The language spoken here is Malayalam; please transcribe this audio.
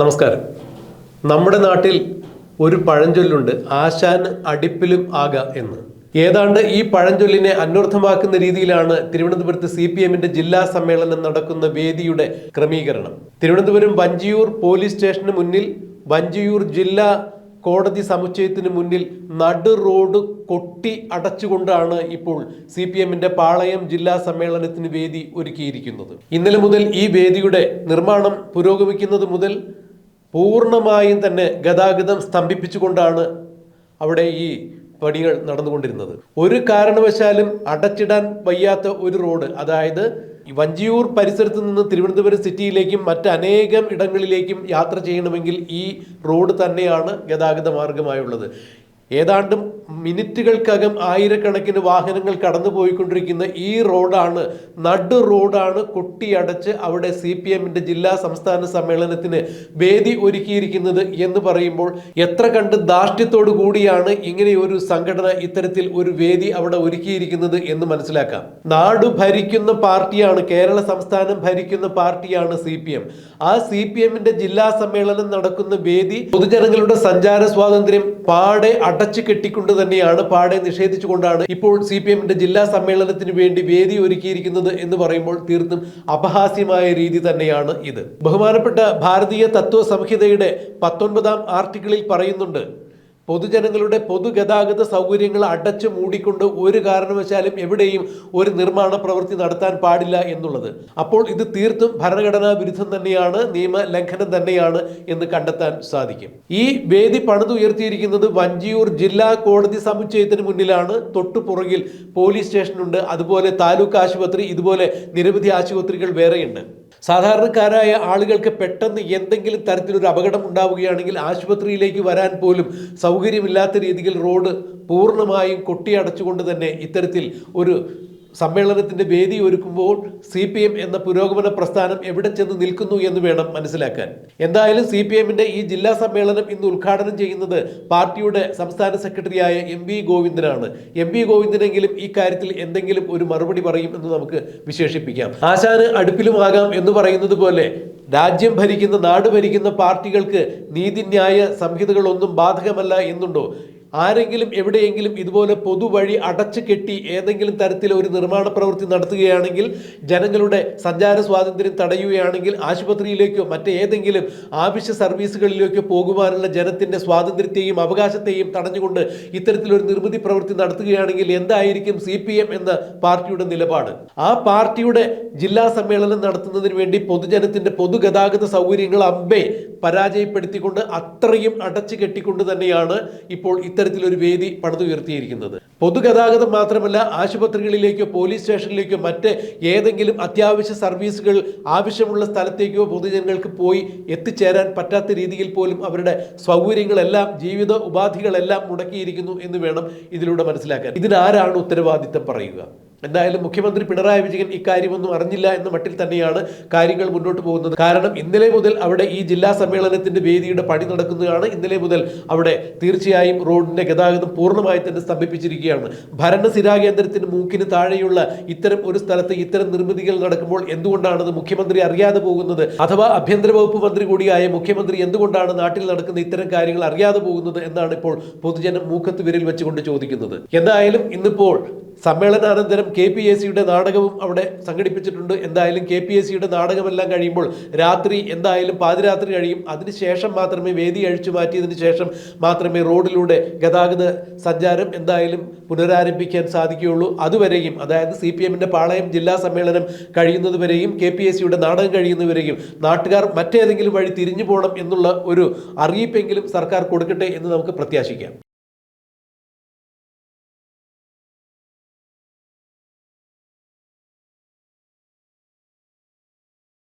നമസ്കാരം. നമ്മുടെ നാട്ടിൽ ഒരു പഴഞ്ചൊല്ലുണ്ട് ആശാൻ അടിപ്പിലും ആക എന്ന്. ഏതാണ്ട് ഈ പഴഞ്ചൊല്ലിനെ അന്വർത്ഥമാക്കുന്ന രീതിയിലാണ് തിരുവനന്തപുരത്ത് സി പി എമ്മിന്റെ ജില്ലാ സമ്മേളനം നടക്കുന്ന വേദിയുടെ ക്രമീകരണം. തിരുവനന്തപുരം വഞ്ചിയൂർ പോലീസ് സ്റ്റേഷന് മുന്നിൽ വഞ്ചിയൂർ ജില്ലാ കോടതി സമുച്ചയത്തിന് മുന്നിൽ നടു റോഡ് കൊട്ടി അടച്ചുകൊണ്ടാണ് ഇപ്പോൾ സി പി എമ്മിന്റെ പാളയം ജില്ലാ സമ്മേളനത്തിന് വേദി ഒരുക്കിയിരിക്കുന്നത്. ഇന്നലെ മുതൽ ഈ വേദിയുടെ നിർമ്മാണം പുരോഗമിക്കുന്നത് മുതൽ പൂർണമായും തന്നെ ഗതാഗതം സ്തംഭിപ്പിച്ചുകൊണ്ടാണ് അവിടെ ഈ പണികൾ നടന്നുകൊണ്ടിരുന്നത്. ഒരു കാരണവശാലും അടച്ചിടാൻ വയ്യാത്ത ഒരു റോഡ് അതായത് വഞ്ചിയൂർ പരിസരത്ത് നിന്ന് തിരുവനന്തപുരം സിറ്റിയിലേക്കും മറ്റനേകം ഇടങ്ങളിലേക്കും യാത്ര ചെയ്യണമെങ്കിൽ ഈ റോഡ് തന്നെയാണ് ഗതാഗത മാർഗമായുള്ളത്. ഏതാണ്ട് മിനിറ്റുകൾക്കകം ആയിരക്കണക്കിന് വാഹനങ്ങൾ കടന്നു പോയിക്കൊണ്ടിരിക്കുന്ന ഈ റോഡാണ് നടു റോഡാണ് കൊട്ടിയടച്ച് അവിടെ സി പി എമ്മിന്റെ ജില്ലാ സംസ്ഥാന സമ്മേളനത്തിന് വേദി ഒരുക്കിയിരിക്കുന്നത് എന്ന് പറയുമ്പോൾ എത്ര കണ്ട് ധാർഷ്ട്യത്തോടു കൂടിയാണ് ഇങ്ങനെ ഒരു സംഘടന ഇത്തരത്തിൽ ഒരു വേദി അവിടെ ഒരുക്കിയിരിക്കുന്നത് എന്ന് മനസ്സിലാക്കാം. നാട് ഭരിക്കുന്ന പാർട്ടിയാണ് കേരള സംസ്ഥാനം ഭരിക്കുന്ന പാർട്ടിയാണ് സി പി എം. ആ സി പി എമ്മിന്റെ ജില്ലാ സമ്മേളനം നടക്കുന്ന വേദി പൊതുജനങ്ങളുടെ സഞ്ചാര സ്വാതന്ത്ര്യം പാടെ അടച്ചു കെട്ടിക്കൊണ്ട് തന്നെയാണ് പാടെ നിഷേധിച്ചുകൊണ്ടാണ് ഇപ്പോൾ സി പി എമ്മിന്റെ ജില്ലാ സമ്മേളനത്തിന് വേണ്ടി വേദി ഒരുക്കിയിരിക്കുന്നത് എന്ന് പറയുമ്പോൾ തീർത്തും അപഹാസ്യമായ രീതി തന്നെയാണ് ഇത്. ബഹുമാനപ്പെട്ട ഭാരതീയ തത്വ സംഹിതയുടെ പത്തൊൻപതാം ആർട്ടിക്കിളിൽ പറയുന്നുണ്ട് പൊതുജനങ്ങളുടെ പൊതുഗതാഗത സൗകര്യങ്ങൾ അടച്ചു മൂടിക്കൊണ്ട് ഒരു കാരണവശാലും എവിടെയും ഒരു നിർമ്മാണ പ്രവൃത്തി നടത്താൻ പാടില്ല എന്നുള്ളത്. അപ്പോൾ ഇത് തീർത്തും ഭരണഘടനാ വിരുദ്ധം തന്നെയാണ് നിയമ ലംഘനം തന്നെയാണ് എന്ന് കണ്ടെത്താൻ സാധിക്കും. ഈ വേദി പണിതുയർത്തിയിരിക്കുന്നത് വഞ്ചിയൂർ ജില്ലാ കോടതി സമുച്ചയത്തിന് മുന്നിലാണ്. തൊട്ടു പോലീസ് സ്റ്റേഷനുണ്ട്. അതുപോലെ താലൂക്ക് ആശുപത്രി ഇതുപോലെ നിരവധി ആശുപത്രികൾ വേറെയുണ്ട്. സാധാരണക്കാരായ ആളുകൾക്ക് പെട്ടെന്ന് എന്തെങ്കിലും തരത്തിലൊരു അപകടം ഉണ്ടാവുകയാണെങ്കിൽ ആശുപത്രിയിലേക്ക് വരാൻ പോലും സൗകര്യമില്ലാത്ത രീതിയിൽ റോഡ് പൂർണമായും കൊട്ടിയടച്ചുകൊണ്ട് തന്നെ ഇത്തരത്തിൽ ഒരു സമ്മേളനത്തിന്റെ വേദി ഒരുക്കുമ്പോൾ സി പി എം എന്ന പുരോഗമന പ്രസ്ഥാനം എവിടെ ചെന്ന് നിൽക്കുന്നു എന്ന് വേണം മനസ്സിലാക്കാൻ. എന്തായാലും സി പി എമ്മിന്റെ ഈ ജില്ലാ സമ്മേളനം ഇന്ന് ഉദ്ഘാടനം ചെയ്യുന്നത് പാർട്ടിയുടെ സംസ്ഥാന സെക്രട്ടറിയായ എം വി ഗോവിന്ദനാണ്. എം വി ഗോവിന്ദനെങ്കിലും ഈ കാര്യത്തിൽ എന്തെങ്കിലും ഒരു മറുപടി പറയും എന്ന് നമുക്ക് വിശേഷിപ്പിക്കാം. ആശാന് അടുപ്പിലുമാകാം എന്ന് പറയുന്നത് പോലെ രാജ്യം ഭരിക്കുന്ന നാട് ഭരിക്കുന്ന പാർട്ടികൾക്ക് നീതിന്യായ സംഹിതകളൊന്നും ബാധകമല്ല എന്നുണ്ടോ? ആരെങ്കിലും എവിടെയെങ്കിലും ഇതുപോലെ പൊതുവഴി അടച്ചു കെട്ടി ഏതെങ്കിലും തരത്തിൽ ഒരു നിർമ്മാണ പ്രവൃത്തി നടത്തുകയാണെങ്കിൽ ജനങ്ങളുടെ സഞ്ചാര സ്വാതന്ത്ര്യം തടയുകയാണെങ്കിൽ ആശുപത്രിയിലേക്കോ മറ്റേതെങ്കിലും ആവശ്യ സർവീസുകളിലേക്കോ പോകുവാനുള്ള ജനത്തിന്റെ സ്വാതന്ത്ര്യത്തെയും അവകാശത്തെയും തടഞ്ഞുകൊണ്ട് ഇത്തരത്തിലൊരു നിർമ്മിതി പ്രവൃത്തി നടത്തുകയാണെങ്കിൽ എന്തായിരിക്കും സി പി എം എന്ന പാർട്ടിയുടെ നിലപാട്? ആ പാർട്ടിയുടെ ജില്ലാ സമ്മേളനം നടത്തുന്നതിന് വേണ്ടി പൊതുജനത്തിന്റെ പൊതുഗതാഗത സൗകര്യങ്ങൾ അമ്പെ പരാജയപ്പെടുത്തിക്കൊണ്ട് അത്രയും അടച്ചു കെട്ടിക്കൊണ്ട് തന്നെയാണ് ഇപ്പോൾ ഇത്തരത്തിലൊരു വേദി പടുത്തുയർത്തിയിരിക്കുന്നത് പൊതുഗതാഗതം മാത്രമല്ല ആശുപത്രികളിലേക്കോ പോലീസ് സ്റ്റേഷനിലേക്കോ മറ്റ് ഏതെങ്കിലും അത്യാവശ്യ സർവീസുകൾ ആവശ്യമുള്ള സ്ഥലത്തേക്കോ പൊതുജനങ്ങൾക്ക് പോയി എത്തിച്ചേരാൻ പറ്റാത്ത രീതിയിൽ പോലും അവരുടെ സൗകര്യങ്ങളെല്ലാം ജീവിത ഉപാധികളെല്ലാം മുടക്കിയിരിക്കുന്നു എന്ന് വേണം ഇതിലൂടെ മനസ്സിലാക്കാൻ. ഇതിനാരാണ് ഉത്തരവാദിത്തം പറയുക? എന്തായാലും മുഖ്യമന്ത്രി പിണറായി വിജയൻ ഇക്കാര്യമൊന്നും അറിഞ്ഞില്ല എന്ന മട്ടിൽ തന്നെയാണ് കാര്യങ്ങൾ മുന്നോട്ട് പോകുന്നത്. കാരണം ഇന്നലെ മുതൽ അവിടെ ഈ ജില്ലാ സമ്മേളനത്തിന്റെ വേദിയുടെ പണി നടക്കുന്നതാണ്. ഇന്നലെ മുതൽ അവിടെ തീർച്ചയായും റോഡിന്റെ ഗതാഗതം പൂർണമായി തന്നെ സ്തംഭിപ്പിച്ചിരിക്കുകയാണ്. ഭരണസിരാ കേന്ദ്രത്തിന് മൂക്കിന് താഴെയുള്ള ഇത്തരം ഒരു സ്ഥലത്ത് ഇത്തരം നിർമ്മിതികൾ നടക്കുമ്പോൾ എന്തുകൊണ്ടാണത് മുഖ്യമന്ത്രി അറിയാതെ പോകുന്നത്? അഥവാ ആഭ്യന്തര വകുപ്പ് മന്ത്രി കൂടിയായ മുഖ്യമന്ത്രി എന്തുകൊണ്ടാണ് നാട്ടിൽ നടക്കുന്ന ഇത്തരം കാര്യങ്ങൾ അറിയാതെ പോകുന്നത് എന്നാണ് ഇപ്പോൾ പൊതുജനം മൂക്കത്ത് വിരൽ വെച്ചുകൊണ്ട് ചോദിക്കുന്നത്. എന്തായാലും ഇന്നിപ്പോൾ സമ്മേളനാനന്തരം കെ പി എ സിയുടെ നാടകവും അവിടെ സംഘടിപ്പിച്ചിട്ടുണ്ട്. എന്തായാലും കെ പി എ സിയുടെ നാടകമെല്ലാം കഴിയുമ്പോൾ രാത്രി എന്തായാലും പാതിരാത്രി കഴിയും. അതിനുശേഷം മാത്രമേ വേദി അഴിച്ചു മാറ്റിയതിന് ശേഷം മാത്രമേ റോഡിലൂടെ ഗതാഗത സഞ്ചാരം എന്തായാലും പുനരാരംഭിക്കാൻ സാധിക്കുകയുള്ളൂ. അതുവരെയും അതായത് സി പി എമ്മിന്റെ പാളയം ജില്ലാ സമ്മേളനം കഴിയുന്നതുവരെയും കെ പി എ സിയുടെ നാടകം കഴിയുന്നവരെയും നാട്ടുകാർ മറ്റേതെങ്കിലും വഴി തിരിഞ്ഞു പോകണം എന്നുള്ള ഒരു അറിയിപ്പെങ്കിലും സർക്കാർ കൊടുക്കട്ടെ എന്ന് നമുക്ക് പ്രത്യാശിക്കാം.